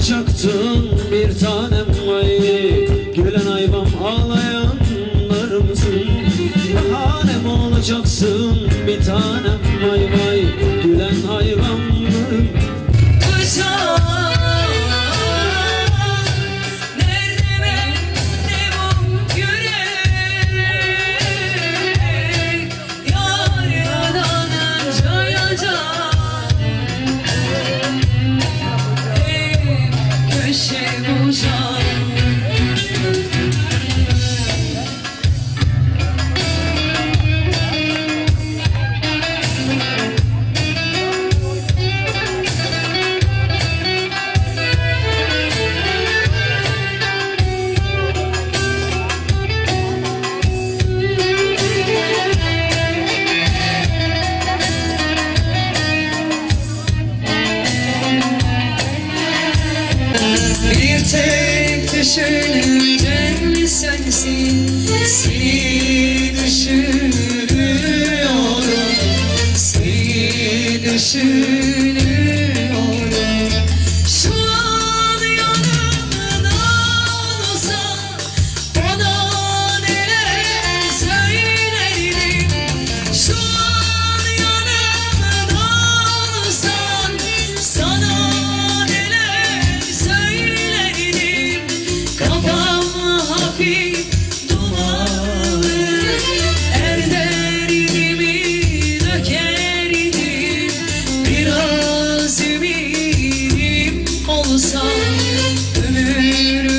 Alacaktım bir tane Tek düşüncem sensin. Seni düşünüyorum. Seni düşünüyorum. Ölüm